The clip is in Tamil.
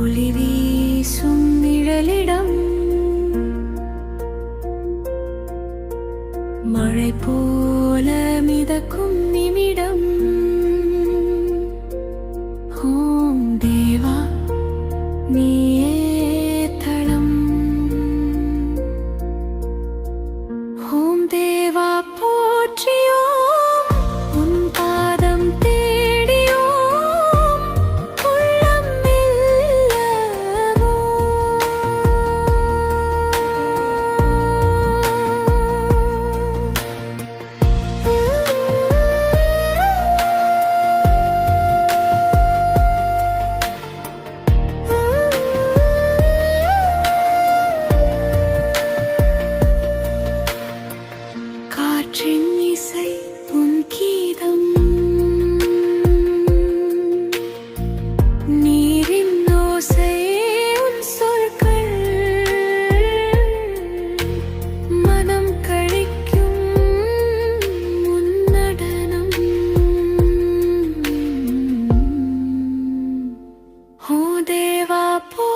ஒளி வீசும் நிழலிடம். மழை போல மிதக்கும் poor